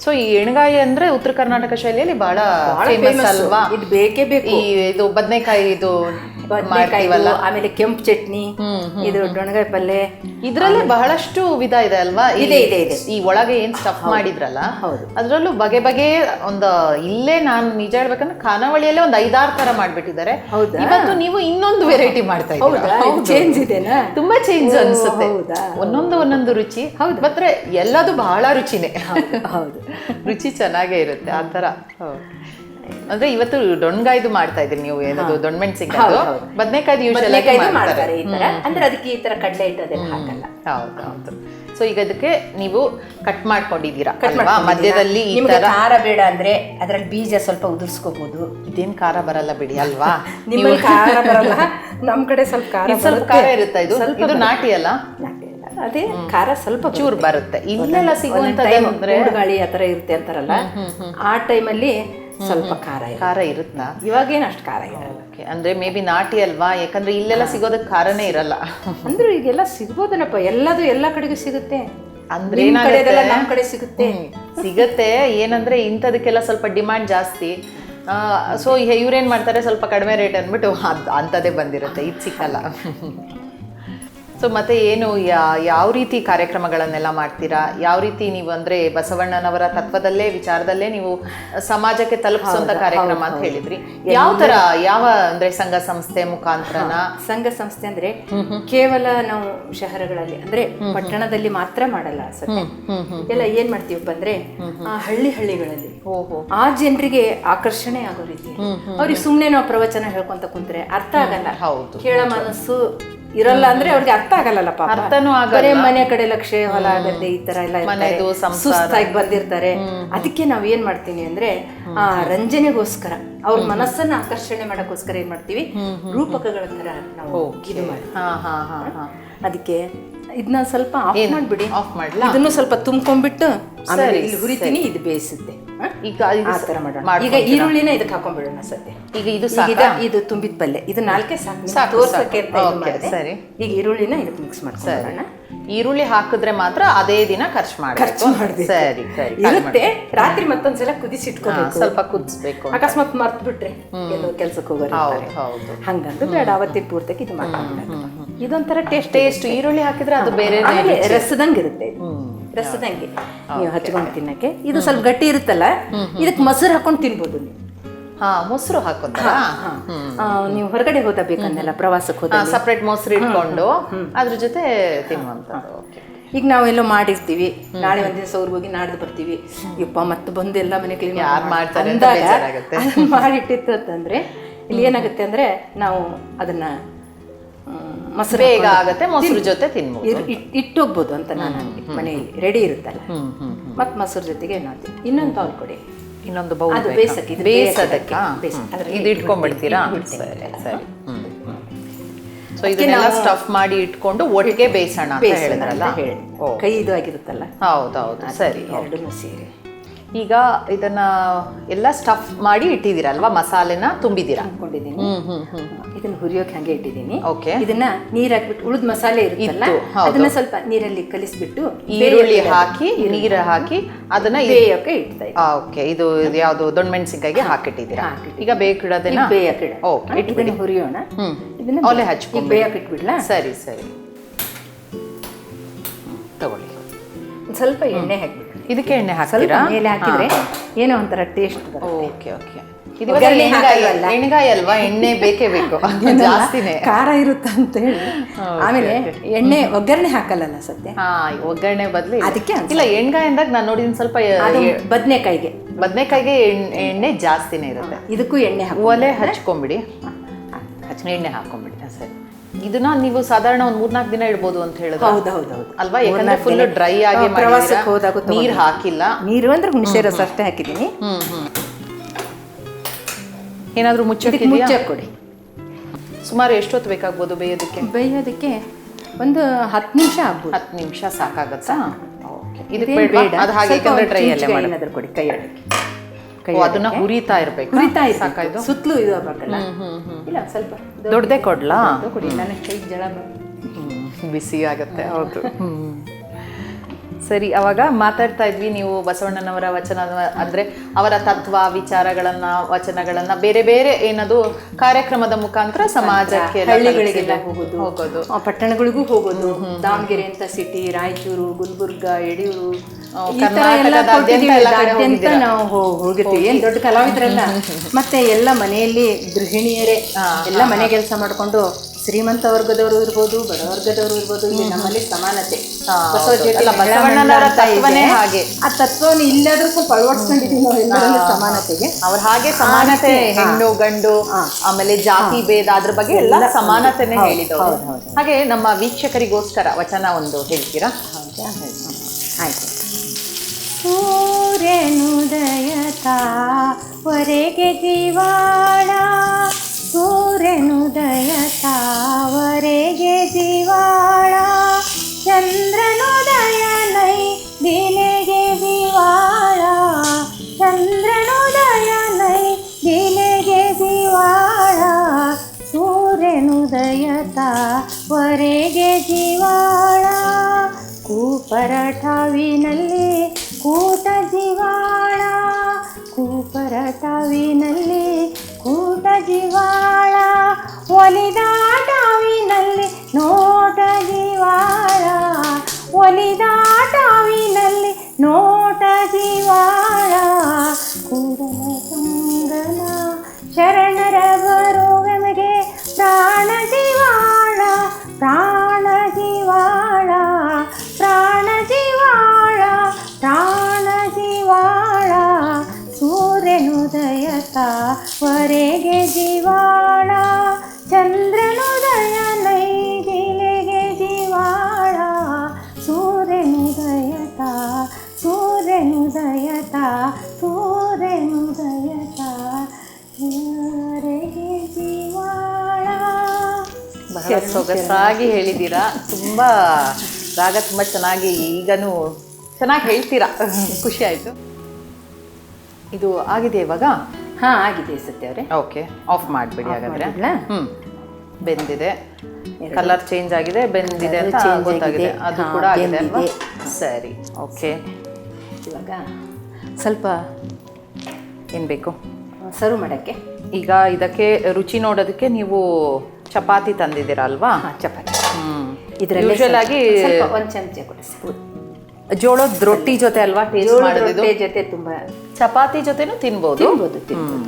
ಸೊ ಈ ಎಣ್ಗಾಯಿ ಅಂದ್ರೆ ಉತ್ತರ ಕರ್ನಾಟಕ ಶೈಲಿಯಲ್ಲಿ ಬಹಳ ಫೇಮಸ್ famous. ಅಲ್ವಾ ಇದು ಬೇಕೇ ಬೇಕು ಈ ಇದು ಬದನೆಕಾಯಿ ಇದು ಬದನೆಕಾಯಿ ಆಮೇಲೆ ಕೆಂಪ್ ಚಟ್ನಿ ಇದು ಡೊಣಗಾಯಿ ಪಲ್ಯ ಇದ್ರಲ್ಲೇ ಬಹಳಷ್ಟು ವಿಧ ಇದೆ ಅಲ್ವಾ? ಇದೆ, ಇದೆ, ಇದೆ. ಈ ಒಳಗೆ ಏನ್ ಸ್ಟಫ್ ಮಾಡಿದ್ರಲ್ಲ? ಹೌದು. ಅದ್ರಲ್ಲೂ ಬಗೆ ಬಗೆ ಒಂದು ಇಲ್ಲೇ ನಾನು ನಿಜ ಹೇಳ್ಬೇಕಂದ್ರೆ ಖಾನಾವಳಿಯಲ್ಲೇ ಒಂದು ಐದಾರು ತರ ಮಾಡ್ಬಿಟ್ಟಿದ್ದಾರೆ? ಇವತ್ತು ನೀವು ಇನ್ನೊಂದು ವೆರೈಟಿ ಮಾಡ್ತಾ ಇದ್ದೀರಾ? ಚೇಂಜ್ ಇದೆನಾ? ತುಂಬಾ ಚೇಂಜ್ ಅನ್ಸುತ್ತೆ? ಒಂದೊಂದು ಒಂದೊಂದು ರುಚಿ. ಹೌದು. ಮಾತ್ರ ಎಲ್ಲದು ಬಹಳ ರುಚಿನೇ. ಹೌದು ರುಚಿ ಚೆನ್ನಾಗೇ ಇರುತ್ತೆ ಆ ಥರ ಅಂದ್ರೆ ಇವತ್ತು ದೊಣ್ಗಾಯ್ದು ಮಾಡ್ತಾ ಇದ್ರಿ ನೀವು ಏನದು ದೊಣ್ಣೆ ಸಿಗ್ತದೆ ಹೌದು. ಬದನೆಕಾಯ್ದು ಯೂಶಲ್ ಬದನೆಕಾಯಿ ಮಾಡ್ತಾರೆ. ಈ ತರ ಅಂದ್ರೆ ಅದಕ್ಕೆ ಈ ತರ ಕಡಲೆ ಹಿಟ್ಟು ಅದೆಲ್ಲ ಹಾಕಲ್ಲ. ಹೌದು ಹೌದು. ಸೊ ಈಗ ಅದಕ್ಕೆ ನೀವು ಕಟ್ ಮಾಡ್ಕೊಂಡಿದ್ದೀರಾ ಮಧ್ಯದಲ್ಲಿ ನಿಮ್ಗೆ ತರ ಖಾರ ಬೇಡ ಅಂದ್ರೆ ಅದ್ರಲ್ಲಿ ಬೀಜ ಸ್ವಲ್ಪ ಉದುರ್ಸ್ಕೋಬಹುದು ಇದೇನ್ ಖಾರ ಬರಲ್ಲ ಬಿಡಿ ಅಲ್ವಾ? ನಿಮ್ಮ ಖಾರ ಬರಲ್ಲ. ನಮ್ ಕಡೆ ಸ್ವಲ್ಪ ಖಾರ ಸ್ವಲ್ಪ ಖಾರ ಇರುತ್ತಾ ಇದು? ಇದು ನಾಟಿ ಅಲ್ಲ. ಅದೇ ಖಾರ ಸ್ವಲ್ಪ ಚೂರ್ ಬರುತ್ತೆ. ಇಲ್ಲೆಲ್ಲ ಸಿಗುವಂತದ್ದು ಅಂದ್ರೆ ಗಾಳಿ ಆತರ ಇರುತ್ತೆ ಅಂತಾರಲ್ಲ? ಆ ಟೈಮಲ್ಲಿ ಸ್ವಲ್ಪ ಖಾರ ಖಾರ ಇರುತ್ತಾ ಇವಾಗೇನು ಅಷ್ಟು ಖಾರ ಇರಲ್ಲ. ಅಂದ್ರೆ ಮೇ ಬಿ ನಾಟಿ ಅಲ್ವಾ? ಯಾಕಂದ್ರೆ ಇಲ್ಲೆಲ್ಲ ಸಿಗೋದಕ್ಕೆ ಖಾರನೇ ಇರಲ್ಲ. ಅಂದ್ರೆ ಈಗೆಲ್ಲ ಸಿಗ್ಬೋದನಪ್ಪ. ಎಲ್ಲದು ಎಲ್ಲ ಕಡೆಗೂ ಸಿಗುತ್ತೆ. ಅಂದ್ರೆ ನಮ್ಮ ಕಡೆ ಸಿಗುತ್ತೆ. ಸಿಗತ್ತೆ. ಏನಂದ್ರೆ ಇಂಥದಕ್ಕೆಲ್ಲ ಸ್ವಲ್ಪ ಡಿಮ್ಯಾಂಡ್ ಜಾಸ್ತಿ. ಸೊ ಇವ್ರೇನ್ ಮಾಡ್ತಾರೆ? ಸ್ವಲ್ಪ ಕಡಿಮೆ ರೇಟ್ ಅಂದ್ಬಿಟ್ಟು ಅದ್- ಅಂಥದ್ದೇ ಬಂದಿರುತ್ತೆ. ಇದು ಸಿಕ್ಕಲ್ಲ. ಸೊ ಮತ್ತೆ ಏನು ಯಾವ ರೀತಿ ಕಾರ್ಯಕ್ರಮಗಳನ್ನೆಲ್ಲ ಮಾಡ್ತೀರಾ? ಯಾವ ರೀತಿ ನೀವು ಅಂದ್ರೆ ಬಸವಣ್ಣನವರ ತತ್ವದಲ್ಲೇ ವಿಚಾರದಲ್ಲೇ ನೀವು ಸಮಾಜಕ್ಕೆ ತಲುಪಿಸುವಂತ ಕಾರ್ಯಕ್ರಮ ಅಂತ ಹೇಳಿದ್ರಿ. ಯಾವ ತರ ಯಾವ ಅಂದ್ರೆ ಸಂಘ ಸಂಸ್ಥೆ ಮುಖಾಂತರನ? ಸಂಘ ಸಂಸ್ಥೆ ಅಂದ್ರೆ ಕೇವಲ ನಾವು ಶಹರಗಳಲ್ಲಿ ಅಂದ್ರೆ ಪಟ್ಟಣದಲ್ಲಿ ಮಾತ್ರ ಮಾಡಲ್ಲ ಎಲ್ಲ ಏನ್ ಮಾಡ್ತೀವಪ್ಪ ಅಂದ್ರೆ ಹಳ್ಳಿ ಹಳ್ಳಿಗಳಲ್ಲಿ ಆ ಜನರಿಗೆ ಆಕರ್ಷಣೆ ಆಗೋ ರೀತಿ. ಅವ್ರಿಗೆ ಸುಮ್ನೆ ನಾವು ಪ್ರವಚನ ಹೇಳ್ಕೊಂತ ಕುಂತ್ರೆ ಅರ್ಥ ಆಗಲ್ಲ. ಹೌದು. ಕೇಳೋ ಮನಸ್ಸು ಇರಲ್ಲ ಅಂದ್ರೆ ಅವ್ರಿಗೆ ಅರ್ಥ ಆಗಲ್ಲ ಪಾಪ. ಅರ್ಥನೂ ಆಗಲ್ಲ. ಬರೇ ಮನೆ ಕಡೆ ಲಕ್ಷ ಹೊಲ ಗದ್ದೆ ಈ ತರ ಎಲ್ಲ. ಸುಸ್ತಾಗಿ ಬಂದಿರ್ತಾರೆ. ಅದಕ್ಕೆ ನಾವ್ ಏನ್ ಮಾಡ್ತೀನಿ ಅಂದ್ರೆ ಆ ರಂಜನೆಗೋಸ್ಕರ ಅವ್ರ ಮನಸ್ಸನ್ನ ಆಕರ್ಷಣೆ ಮಾಡಕ್ಕೋಸ್ಕರ ಏನ್ ಮಾಡ್ತೀವಿ? ರೂಪಕಗಳ ತರ ನಾವು ಇದು ಮಾಡಿ ಹಾ ಹಾ ಹಾ ಹಾ. ಅದಕ್ಕೆ ಇದನ್ನ ಸ್ವಲ್ಪ ಆಫ್ ಮಾಡ್ಬಿಡಿ. ಆಫ್ ಮಾಡ್ಲಾ? ಇದನ್ನು ಸ್ವಲ್ಪ ತುಂಬ್ಕೊಂಡ್ಬಿಟ್ಟು ಇಲ್ಲಿ ಹುರಿತೀನಿ ಇದು ಬೇಯಿಸುತ್ತೆ? ಈಗ ಆ ಥರ ಮಾಡೋಣ? ಈಗ ಈರುಳ್ಳಿನ ಇದಕ್ಕೆ ಹಾಕೊಂಡ್ಬಿಡೋಣ ಸದ್ಯ. ಈಗ ಇದು ಈಗ ಇದು ತುಂಬಿದ ಪಲ್ಯ ಇದು ನಾಲ್ಕೆ ಸಾಕು. ಸಾಕು, ತೋರ್ಸಕ್ಕೆ ಸಾಕು. ಮಾಡಿದೆ. ಸರಿ. ಈಗ ಈರುಳ್ಳಿನ ಇದಕ್ಕೆ ಮಿಕ್ಸ್ ಮಾಡ್ಕೊಳ್ಳೋಣ ಈರುಳ್ಳಿ ಹಾಕಿದ್ರೆ ಮಾತ್ರ ಅದೇ ದಿನ ಖರ್ಚು ಖರ್ಚು ಮಾಡಬೇಕು. ಸರಿ ಸರಿ ಇರುತ್ತೆ. ರಾತ್ರಿ ಮತ್ತೊಂದ್ಸಲ ಕುದಿಸಿ ಹಾ, ಇಟ್ಕೋಬೇಕು ಸ್ವಲ್ಪ ಕುದಿಸ್ಬೇಕು ಅಕಸ್ಮಾತ್ ಮರ್ತ್ ಬಿಟ್ರೆ ಎಲ್ಲೋ ಕೆಲ್ಸಕ್ಕೆ ಹೋಗೋರು ಹೌದು ಹಂಗಾದ್ರೆ ಬೇಡ ಅವತ್ತಿನ ಪೂರ್ತಕ್ಕೆ ಇದು ಮಾಡ್ಕೊಂಡು ಇದೊಂಥರ ಟೇಸ್ಟ್ ಟೇಸ್ಟ್ ಈರುಳ್ಳಿ ಹಾಕಿದ್ರೆ ಅದು ಬೇರೆ ರಸದಂಗೆ ಇರುತ್ತೆ. ರಸದಂಗೆ. ನೀವು ಹಚ್ಕೊಂಡು ತಿನ್ನಕ್ಕೆ. ಇದು ಸ್ವಲ್ಪ ಗಟ್ಟಿ ಇರುತ್ತಲ್ಲ ಇದಕ್ಕೆ ಮೊಸರು ಹಾಕೊಂಡು ತಿನ್ಬೋದು ನೀವು. ಹಾ ಮೊಸರು ಹಾಕೋತಾರ ನೀವು ಹೊರಗಡೆ ಹೋದ ಬೇಕಂದೆಲ್ಲ ಪ್ರವಾಸಕ್ಕೆ ಹೋದ ಸಪ್ರೇಟ್ ಮೊಸರು ಇಟ್ಕೊಂಡು ಅದ್ರ ಜೊತೆ ತಿನ್ನುವಂಥದ್ದು. ಈಗ ನಾವೆಲ್ಲೋ ಮಾಡಿರ್ತೀವಿ. ನಾಳೆ ಒಂದ್ ದಿವಸ ಹೋಗಿ ನಾಡ್ದು ಬರ್ತೀವಿ. ಯಪ್ಪ ಮತ್ತೆ ಬಂದು ಎಲ್ಲ ಮನೆ ಕ್ಲೀನ್ ಯಾರ್ ಮಾಡ್ತಾರೆ. ಮಾಡಿಟ್ಟಿತ್ತು ಅಂತಂದ್ರೆ ಇಲ್ಲಿ ಏನಾಗುತ್ತೆ ಅಂದ್ರೆ ನಾವು ಅದನ್ನ ಮೊಸರು ಬೇಗ ಆಗುತ್ತೆ ಮೊಸರು ಜೊತೆ ತಿನ್ಬೋದು. ಇಟ್ಟೋಗ್ಬೋದು ಅಂತ ನಾನು ಹಂಗೆ ಮನೆಯಲ್ಲಿ ರೆಡಿ ಇರುತ್ತಲ್ಲ. ಮತ್ತೆ ಮೊಸರು ಜೊತೆಗೆ ಏನಾದ್ರು ಇನ್ನೊಂದು ಬೌಲ್ ಕೊಡಿ. ಇನ್ನೊಂದು ಬೌಲ್ ಅದು ಬೇಸಕ್ಕೆ ಇದು ಬೇಯಿಸಕ್ಕೆ. ಇದು ಇಟ್ಕೊಂಡ್ಬಿಡ್ತೀರಾ? ಸರಿ ಸರಿ. ಸೊ ಇದನ್ನೆಲ್ಲ ಸ್ಟಫ್ ಮಾಡಿ ಇಟ್ಕೊಂಡು ಒಟ್ಟಿಗೆ ಬೇಯಿಸೋಣ ಅಂತ ಹೇಳಿದ್ರಲ್ಲ? ಕೈ ಇದು ಆಗಿರುತ್ತಲ್ಲ. ಹೌದೌದು ಸರಿ ಎರಡನ್ನೂ ಸೇರಿ ಈಗ ಇದನ್ನ ಎಲ್ಲ ಸ್ಟಫ್ ಮಾಡಿ ಇಟ್ಟಿದ್ದೀರಲ್ವಾ? ಮಸಾಲೆನ ತುಂಬಿದ್ದೀರಾ? ಅನ್ಕೊಂಡಿದ್ದೀನಿ ಇದನ್ನ ಹುರಿಯೋಕೆ ಹಂಗೆ ಇಟ್ಟಿದ್ದೀನಿ. ಓಕೆ ಇದನ್ನ ನೀರ್ ಹಾಕ್ಬಿಟ್ಟು ಉಳಿದ ಮಸಾಲೆ ಇರುತ್ತಲ್ಲ ಅದನ್ನ ಸ್ವಲ್ಪ ನೀರಲ್ಲಿ ಕಲಿಸ್ಬಿಟ್ಟು ಈರುಳ್ಳಿ ಹಾಕಿ ನೀರು ಹಾಕಿ ಅದನ್ನ ಬೇಯೋಕೆ ಇಡ್ತಾ ಓಕೆ ಇದು ಯಾವುದು ದೊಣ್ಣೆ ಮೆಣಸಿನಕಾಯಿಗೆ ಹಾಕಿಟ್ಟಿದ್ದೀರಾ. ಈಗ ಬೇಕಿಡೋದನ್ನ ಬೇಯಕ್ಕೆ ಓಕೆ ಇದನ್ನ ಹುರಿಯೋಣ. ಇದನ್ನ ಒಲೆ ಹಚ್ಚಿ ಬೇಯಕ್ಕೆ ಇಟ್ಬಿಡ್ಲಾ? ಸರಿ ಸರಿ. ತಗೊಳ್ಳಿ. ಸ್ವಲ್ಪ ಎಣ್ಣೆ ಹಾಕ್ಬಿಟ್ಟು ಇದಕ್ಕೆ ಎಣ್ಣೆ ಹಾಕ್ತೀರಾ? ಮೇಲೆ ಹಾಕಿದ್ರೆ ಏನೋ ಒಂಥರ ಟೇಸ್ಟ್ ಓಕೆ ಓಕೆ. ಎಣ್ಗಾಯಿ ಅಲ್ವಾ? ಎಣ್ಣೆ ಬೇಕೇ ಬೇಕು. ಜಾಸ್ತಿನೇ. ಖಾರ ಇರುತ್ತೆ ಅಂತ ಹೇಳಿ. ಆಮೇಲೆ ಎಣ್ಣೆ ಒಗ್ಗರಣೆ ಹಾಕಲ್ಲ ಸದ್ಯ? ಹಾ ಒಗ್ಗರಣೆ ಬದಲು ಅದಕ್ಕೆ ಇಲ್ಲ ಎಣ್ಗಾಯಿ ಅಂದಾಗ ನಾನು ನೋಡಿದ ಸ್ವಲ್ಪ ಬದ್ನೆಕಾಯಿಗೆ. ಬದನೆಕಾಯಿಗೆ ಎಣ್ಣೆ ಜಾಸ್ತಿನೇ ಇರುತ್ತೆ. ಇದಕ್ಕೂ ಎಣ್ಣೆ ಹಾಕಿ ಒಲೆ ಹಚ್ಕೊಂಬಿಡಿ. ಎಣ್ಣೆ ಹಾಕೊಂಬಿಡಿ ಸರಿ ಇದನ್ನ ನೀವು ಸಾಧಾರಣ ಒಂದ್ ಮೂರ್ನಾಲ್ಕು ದಿನ ಇಡ್ಬೋದು ಅಂತ ಹೇಳಿದ್ರೆ ಹೌದು ಹೌದು ಹೌದು. ಅಲ್ವಾ? ಯಾಕಂದ್ರೆ ಫುಲ್ ಡ್ರೈ ಆಗಿ ಪ್ರವಾಸಕ್ಕೆ ಹೋದಾಗ ನೀರು ಹಾಕಿಲ್ಲ. ನೀರು ಅಂದ್ರೆ ಹುಣಸೆ ರಸ ಅಷ್ಟೇ ಹಾಕಿದ್ದೀನಿ. ಏನಾದ್ರೂ ಮುಚ್ಚಕ್ಕೆ ಮುಚ್ಚ ಕೊಡಿ. ಸುಮಾರು ಎಷ್ಟೊತ್ತು ಬೇಕಾಗ್ಬೋದು ಬೇಯೋದಕ್ಕೆ? ಬೇಯೋದಕ್ಕೆ ಒಂದು ಹತ್ತು ನಿಮಿಷ ಆಗ್ಬೋದು. ಹತ್ತು ನಿಮಿಷ ಸಾಕಾಗತ್ತಾ? ಓಕೆ. ಇದಕ್ಕೆ ಬೇಡ. ಅದು ಹಾಗೆ ಡ್ರೈ ಅಲ್ಲೇ ಕೊಡಿ ಕೈ ಅದನ್ನ ಹುರಿತಾ ಇರ್ಬೇಕು. ಹುರಿತಾ ಸಾಕಾಯ್ತು? ಇರ್ಬೇಕು ಸುತ್ತಲೂ ಇದು ಆಗ್ಬೇಕಲ್ಲ ಇಲ್ಲ ಸ್ವಲ್ಪ ದೊಡ್ಡದೇ ಕೊಡ್ಲಾ? ಕೊಡಿ. ನನಗೆ ಕೈ ಜಳ ಬಿಸಿ ಆಗತ್ತೆ ಹೌದು. ಸರಿ ಅವಾಗ ಮಾತಾಡ್ತಾ ಇದ್ವಿ ನೀವು ಬಸವಣ್ಣನವರ ವಚನ ಅಂದ್ರೆ ಅವರ ತತ್ವ ವಿಚಾರಗಳನ್ನ ವಚನಗಳನ್ನ ಬೇರೆ ಬೇರೆ ಏನದು ಕಾರ್ಯಕ್ರಮದ ಮುಖಾಂತರ ಸಮಾಜಕ್ಕೆ ಹಳ್ಳಿಗಳಿಗೆಲ್ಲ ಹೋಗೋದು ಹೋಗೋದು. ಪಟ್ಟಣಗಳಿಗೂ ಹೋಗೋದು ದಾವಣಗೆರೆ ಅಂತ ಸಿಟಿ ರಾಯಚೂರು ಗುಲ್ಬರ್ಗ ಯಡಿಯೂರು ಕಡೆ ನಾವು ಹೋಗಿರ್ತೀವಿ. ಏನ್ ದೊಡ್ಡ ಕಲಾವಿದರಲ್ಲ. ಮತ್ತೆ ಎಲ್ಲ ಮನೆಯಲ್ಲಿ ಗೃಹಿಣಿಯರೇ ಎಲ್ಲ ಮನೆ ಕೆಲಸ ಮಾಡ್ಕೊಂಡು ಶ್ರೀಮಂತ ವರ್ಗದವರು ಇರ್ಬೋದು ಬಡವರ್ಗದವರು ಇರ್ಬೋದು ಇಲ್ಲಿ ನಮ್ಮಲ್ಲಿ ಸಮಾನತೆ. ಹಾಗೆ. ಆ ತತ್ವವನ್ನು ಇಲ್ಲಾದ್ರೂ ಸ್ವಲ್ಪ ಅಳವಡಿಸ್ಕೊಂಡಿದ್ದೀವಿ ನಾವು ಎಲ್ಲರಲ್ಲೂ ಸಮಾನತೆಗೆ. ಅವ್ರ ಹಾಗೆ ಸಮಾನತೆ ಹೆಣ್ಣು ಗಂಡು ಆಮೇಲೆ ಜಾತಿ ಭೇದ ಅದ್ರ ಬಗ್ಗೆ ಎಲ್ಲ ಸಮಾನತೆನೆ ಹೇಳಿದವರು. ಹಾಗೆ ನಮ್ಮ ವೀಕ್ಷಕರಿಗೋಸ್ಕರ ವಚನ ಒಂದು ಹೇಳ್ತೀರಾ? ಆಯ್ತು. ಸೂರ್ಯನುದಯತಾವರೆಗೆ ಜೀವಾಳ ಸೂರ್ಯನುದಯತಾವರೆಗೆ ಜೀವಾಳ, ಚಂದ್ರನುದಯ ನೈ ದಿನೆಗೆ ಜೀವಾಳ, ಚಂದ್ರನುದಯ ನೈ ದಿನೆಗೆ ಜೀವಾಳ ಸೂರ್ಯನುದಯತಾವರೆಗೆ ಜೀವಾಳ. ಕೂಪರಠಾವಿನಲ್ಲಿ ಕೂಟ ಜೀವಾಳ ಕೂಪರಠಾವಿನಲ್ಲಿ ಜೀವಾಳ ಒಲಿದಾಟವಿನಲ್ಲಿ ನೋಟ ಜೀವಾಳ ಒಲಿದಾಟವಿನಲ್ಲಿ ನೋಟ ಜೀವಾಳ ಕೂಡಲ ಸಂಗನ ಶರಣರ ಬರುವೆಮಗೆ ಪ್ರಾಣ ಜೀವಾಳ ಪ್ರಾಣ ಜೀವಾಳ ಪ್ರಾಣ ಜೀವಾಳ ಪ್ರಾಣ ಜೀವಾಳ ಸೂರ್ಯನುದಯತ ವರೆಗೆ ಜೀವಾಳ ಚಂದ್ರನುದಯ ನೈದಿಲೆಗೆ ಜೀವಾಳ. ಸೂರ್ಯನುದಯತ ಸೂರ್ಯನುದಯತ ಸೂರ್ಯನುದಯತ ವರೆಗೆ ಜೀವಾಳ. ಬಹಳ ಸೊಗಸಾಗಿ ಹೇಳಿದ್ದೀರಾ. ತುಂಬಾ ರಾಗ ತುಂಬ ಚೆನ್ನಾಗಿ ಈಗನೂ ಚೆನ್ನಾಗಿ ಹೇಳ್ತೀರಾ. ಖುಷಿ ಆಯಿತು. ಇದು ಆಗಿದೆ ಇವಾಗ ಹಾ ಆಗಿದೆ ಸತ್ಯ ಅವರೇ. ಓಕೆ ಆಫ್ ಮಾಡಿಬಿಡಿ ಹಾಗಾದ್ರೆ. ಹ್ಞೂ ಬೆಂದಿದೆ. ಕಲರ್ ಚೇಂಜ್ ಆಗಿದೆ ಬೆಂದಿದೆ ಅಂತ ಗೊತ್ತಾಗಿದೆ. ಅದು ಕೂಡ ಆಗಿದೆ ಅಲ್ವಾ? ಸರಿ ಓಕೆ ಇವಾಗ ಸ್ವಲ್ಪ ಏನು ಬೇಕು? ಸರ್ವ್ ಮಾಡೋಕ್ಕೆ. ಈಗ ಇದಕ್ಕೆ ರುಚಿ ನೋಡೋದಕ್ಕೆ ನೀವು ಚಪಾತಿ ತಂದಿದ್ದೀರಾ ಅಲ್ವಾ? ಚಪಾತಿ. ಹ್ಮ್. ಇದರಲ್ಲಿ ಯೂಶಲ್ ಆಗಿ ಒಂದು ಚಮಚ ಕೊಡಿ. ಜೋಳದ ರೊಟ್ಟಿ ಜೊತೆ ಅಲ್ವಾ ಟೇಸ್ಟ್ ಮಾಡೋದು ಜೊತೆ ತುಂಬಾ ಚಪಾತಿ ಜೊತೆನೂ ತಿನ್ಬೋದು. ತಿನ್ಬೋದು ತಿನ್ಬೋದು.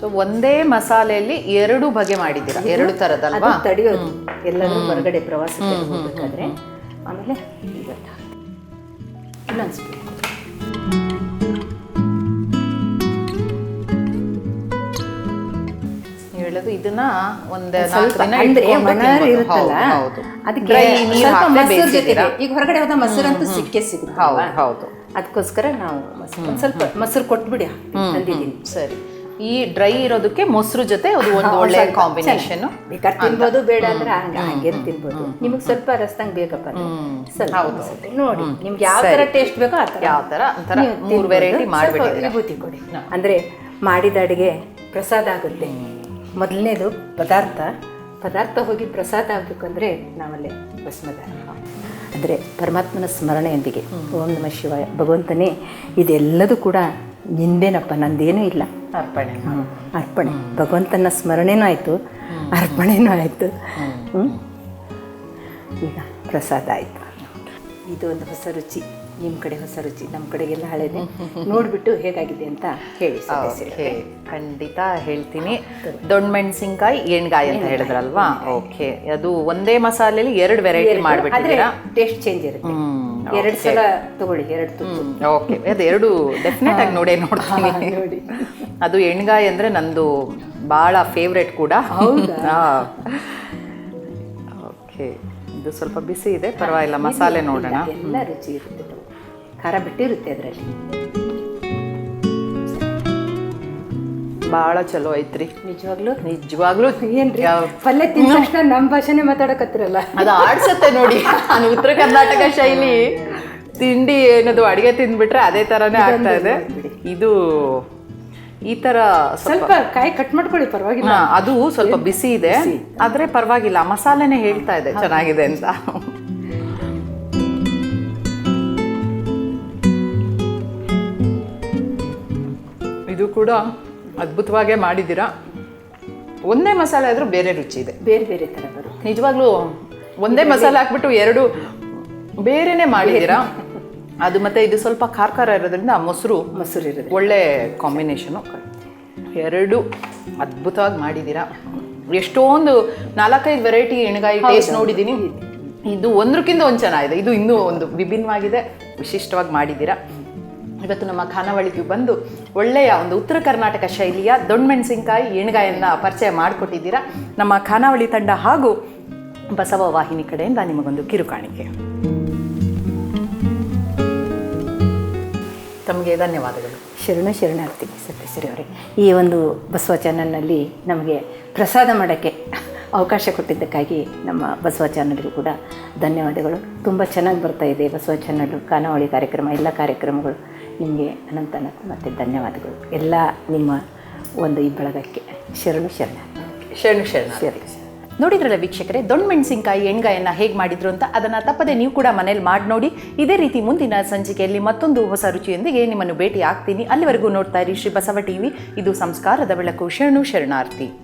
ಸೊ ಒಂದೇ ಮಸಾಲೆಯಲ್ಲಿ ಎರಡು ಬಗೆ ಮಾಡಿದ್ದೀರಾ? ಎರಡು ತರದಲ್ವಾ? ತಡೆಯೋದು. ಎಲ್ಲರೂ ಹೊರಗಡೆ ಪ್ರವಾಸಕ್ಕೆ ಹೋಗ್ಬೇಕಾದ್ರೆ ಆಮೇಲೆ ಇನ್ನೊಂದು ಇದನ್ನ ಒಂದ್ ಸ್ವಲ್ಪ ನಾಲ್ಕು ದಿನ ಅಂದ್ರೆ ಮನರ್ ಇರುತ್ತಲ್ಲ? ಹೌದು, ಹೌದು. ಅದಕ್ಕೆ ಸ್ವಲ್ಪ ಮೊಸರು ಜೊತೆಗೆ ಈಗ ಹೊರಗಡೆ ಹೋದ ಮೊಸರಂತೂ ಸಿಕ್ಕೇ ಸಿಗುತ್ತೆ ಹೌದು ಹೌದು. ಅದಕ್ಕೋಸ್ಕರ ನಾವು ಮೊಸರು ಸ್ವಲ್ಪ ಮೊಸರು ಕೊಟ್ಬಿಡಿ ತಂದಿದ್ದೀನಿ. ಸರಿ. ಈ ಡ್ರೈ ಇರೋದಕ್ಕೆ ಮೊಸರು ಜೊತೆ ಅದು ಒಂದು ಒಳ್ಳೆ ಕಾಂಬಿನೇಷನ್ ಬೇಕಾದ್ರೆ ತಿನ್ಬೋದು ಬೇಡ ಅಂದ್ರೆ ಹಂಗ ತಿನ್ಬೋದು. ನಿಮಗೆ ಸ್ವಲ್ಪ ರಸ್ತಂಗ್ ಬೇಕಪ್ಪ ಸ್ವಲ್ಪ ಮೊಸರು. ನೋಡಿ ನಿಮ್ಗೆ ಯಾವ ತರ ಟೇಸ್ಟ್ ಬೇಕೋ ಆ ತರ ಯಾವ ತರ ಒಂಥರ ಮೂರು. ವೆರೈಟಿ ಸ್ವಲ್ಪ ಮಾಡಿಬಿಟ್ಟಿದ್ದೀರಾ? ವಿಭೂತಿ ಕೊಡಿ. ಅಂದ್ರೆ ಮಾಡಿದ ಅಡುಗೆ ಪ್ರಸಾದ ಆಗುತ್ತೆ. ಮೊದಲನೇದು ಪದಾರ್ಥ. ಪದಾರ್ಥ ಹೋಗಿ ಪ್ರಸಾದ ಆಗಬೇಕು ಅಂದರೆ ನಾವಲ್ಲೇ ಭಸ್ಮದ ಅಂದರೆ ಪರಮಾತ್ಮನ ಸ್ಮರಣೆಯೊಂದಿಗೆ. ಓಂ ನಮ ಶಿವಾಯ. ಭಗವಂತನೇ ಇದೆಲ್ಲದೂ ಕೂಡ ನಿಂದೇನಪ್ಪ ನಂದೇನೂ ಇಲ್ಲ. ಅರ್ಪಣೆ. ಅರ್ಪಣೆ. ಭಗವಂತನ ಸ್ಮರಣೆನೂ ಆಯಿತು ಅರ್ಪಣೆನೂ ಆಯಿತು? ಈಗ ಪ್ರಸಾದ ಆಯಿತು. ಇದು ಒಂದು ಹೊಸ ರುಚಿ. ನಿಮ್ಮ ಕಡೆ ಹೊಸ ರುಚಿ ನಮ್ಮ ಕಡೆಗೆಲ್ಲ ಹಳೇನೆ. ನೋಡಿಬಿಟ್ಟು ಹೇಗಾಗಿದೆ ಅಂತ ಹೇಳಿ. ಓಕೆ ಖಂಡಿತ ಹೇಳ್ತೀನಿ. ದೊಡ್ಡ ಮೆಣಸಿನ್ಕಾಯಿ ಎಣ್ಗಾಯಿ ಅಂತ ಹೇಳಿದ್ರಲ್ವಾ? ಓಕೆ ಅದು ಒಂದೇ ಮಸಾಲೆಯಲ್ಲಿ ಎರಡು ವೆರೈಟಿ ಮಾಡಿಬಿಟ್ಟಿದ್ದೀರಾ? ಟೇಸ್ಟ್ ಚೇಂಜ್ ಇರುತ್ತೆ. ಎರಡು ಸಲ ತಗೊಳ್ಳಿ ಎರಡು ತುತ್ತು. ಓಕೆ. ಅದು ಎರಡು ಡೆಫಿನೆಟ್ ಆಗಿ ನೋಡೇ ನೋಡ್ತೀನಿ. ನೋಡಿ. ಅದು ಎಣ್ಗಾಯಿ ಅಂದ್ರೆ ನಂದು ಭಾಳ ಫೇವ್ರೆಟ್ ಕೂಡ. ಓಕೆ ಇದು ಸ್ವಲ್ಪ ಬಿಸಿ ಇದೆ ಪರವಾಗಿಲ್ಲ ಮಸಾಲೆ ನೋಡೋಣ. ಎಲ್ಲ ರುಚಿ ಇರುತ್ತೆ. ಖಾರ ಬಿಟ್ಟಿರುತ್ತೆ ಅದರಲ್ಲಿ. ಭಾಳ ಚಲೋ ಐತ್ರಿ. ನಿಜವಾಗ್ಲೂ? ನಿಜವಾಗ್ಲೂ. ಏನ್ರಿ? ಪಲ್ಯ ತಿಂದ ನಮ್ಮ ಭಾಷೆನೇ ಮಾತಾಡಕತ್ತಿರಲ್ಲ. ಅದು ಆಡ್ಸತ್ತೆ ನೋಡಿ. ನಾನು ಉತ್ತರ ಕರ್ನಾಟಕ ಶೈಲಿ. ತಿಂಡಿ ಏನದು ಅಡಿಗೆ ತಿಂದ್ಬಿಟ್ರೆ ಅದೇ ತರನೇ ಆಗ್ತಾ ಇದೆ. ಇದು ಈ ತರ ಸ್ವಲ್ಪ ಸ್ವಲ್ಪ ಕಾಯಿ ಕಟ್ ಮಾಡ್ಕೊಳ್ಳಿ ಪರವಾಗಿಲ್ಲ. ಅದು ಸ್ವಲ್ಪ ಬಿಸಿ ಇದೆ. ಆದ್ರೆ ಪರವಾಗಿಲ್ಲ ಮಸಾಲೆನೇ ಹೇಳ್ತಾ ಇದೆ ಚೆನ್ನಾಗಿದೆ ಅಂತ. ಇದು ಕೂಡ ಅದ್ಭುತವಾಗೇ ಮಾಡಿದ್ದೀರಾ? ಒಂದೇ ಮಸಾಲೆ ಆದರೂ ಬೇರೆ ರುಚಿ ಇದೆ. ಬೇರೆ ಬೇರೆ ಥರ ಬರುತ್ತೆ. ನಿಜವಾಗ್ಲೂ ಒಂದೇ ಮಸಾಲೆ ಹಾಕ್ಬಿಟ್ಟು ಎರಡು ಬೇರೆನೇ ಮಾಡಿದ್ದೀರಾ? ಅದು ಮತ್ತೆ ಇದು ಸ್ವಲ್ಪ ಖಾರ ಖಾರ ಇರೋದ್ರಿಂದ ಮೊಸರು ಮೊಸರು ಇರುತ್ತೆ ಒಳ್ಳೆ ಕಾಂಬಿನೇಷನು. ಎರಡು ಅದ್ಭುತವಾಗಿ ಮಾಡಿದ್ದೀರಾ? ಎಷ್ಟೊಂದು ನಾಲ್ಕೈದು ವೆರೈಟಿ ಎಣ್ಗಾಯಿ ಟೇಸ್ಟ್ ನೋಡಿದ್ದೀನಿ. ಇದು ಒಂದ್ರಕ್ಕಿಂತ ಒಂದು ಚೆನ್ನಾಗಿದೆ. ಇದು ಇನ್ನೂ ಒಂದು ವಿಭಿನ್ನವಾಗಿದೆ. ವಿಶಿಷ್ಟವಾಗಿ ಮಾಡಿದ್ದೀರಾ? ಇವತ್ತು ನಮ್ಮ ಖಾನಾವಳಿಗೆ ಬಂದು ಒಳ್ಳೆಯ ಒಂದು ಉತ್ತರ ಕರ್ನಾಟಕ ಶೈಲಿಯ ದೊಣ್ಣಮೆಣಸಿನ್ಕಾಯಿ ಎಣ್ಗಾಯನ್ನು ಪರಿಚಯ ಮಾಡಿಕೊಟ್ಟಿದ್ದೀರಾ. ನಮ್ಮ ಖಾನಾವಳಿ ತಂಡ ಹಾಗೂ ಬಸವ ವಾಹಿನಿ ಕಡೆಯಿಂದ ನಿಮಗೊಂದು ಕಿರುಕಾಣಿಕೆ. ತಮಗೆ ಧನ್ಯವಾದಗಳು. ಶರಣ ಶರಣಾರ್ಥಿ ಸತ್ಯಶ್ರೀ ಅವರೇ, ಈ ಒಂದು ಬಸವ ಚಾನಲ್ನಲ್ಲಿ ನಮಗೆ ಪ್ರಸಾದ ಮಾಡೋಕ್ಕೆ ಅವಕಾಶ ಕೊಟ್ಟಿದ್ದಕ್ಕಾಗಿ ನಮ್ಮ ಬಸವ ಚಾನಲ್ಗೂ ಕೂಡ ಧನ್ಯವಾದಗಳು. ತುಂಬ ಚೆನ್ನಾಗಿ ಬರ್ತಾ ಇದೆ ಬಸವ ಚಾನಲ್ಲು, ಖಾನಾವಳಿ ಕಾರ್ಯಕ್ರಮ, ಎಲ್ಲ ಕಾರ್ಯಕ್ರಮಗಳು. ನಿಮಗೆ ಅನಂತ ಅನಂತ ಮತ್ತು ಧನ್ಯವಾದಗಳು. ಎಲ್ಲ ನಿಮ್ಮ ಒಂದು ಈ ಬಳಗಕ್ಕೆ ಶರಣು ಶರಣ. ಶರಣು ಶರಣ. ಸರಿ. ನೋಡಿದ್ರಲ್ಲ ವೀಕ್ಷಕರೇ ದೊಣ್ಣೆ ಮೆಣಸಿನಕಾಯಿ ಎಣ್ಗಾಯನ್ನು ಹೇಗೆ ಮಾಡಿದ್ರು ಅಂತ ಅದನ್ನು ತಪ್ಪದೆ ನೀವು ಕೂಡ ಮನೇಲಿ ಮಾಡಿ ನೋಡಿ. ಇದೇ ರೀತಿ ಮುಂದಿನ ಸಂಚಿಕೆಯಲ್ಲಿ ಮತ್ತೊಂದು ಹೊಸ ರುಚಿಯೊಂದಿಗೆ ನಿಮ್ಮನ್ನು ಭೇಟಿ ಆಗ್ತೀನಿ ಅಲ್ಲಿವರೆಗೂ ನೋಡ್ತಾ ಇರಿ ಶ್ರೀ ಬಸವ ಟಿವಿ. ಇದು ಸಂಸ್ಕಾರದ ಬೆಳಕು. ಶರಣು ಶರಣಾರ್ಥಿ.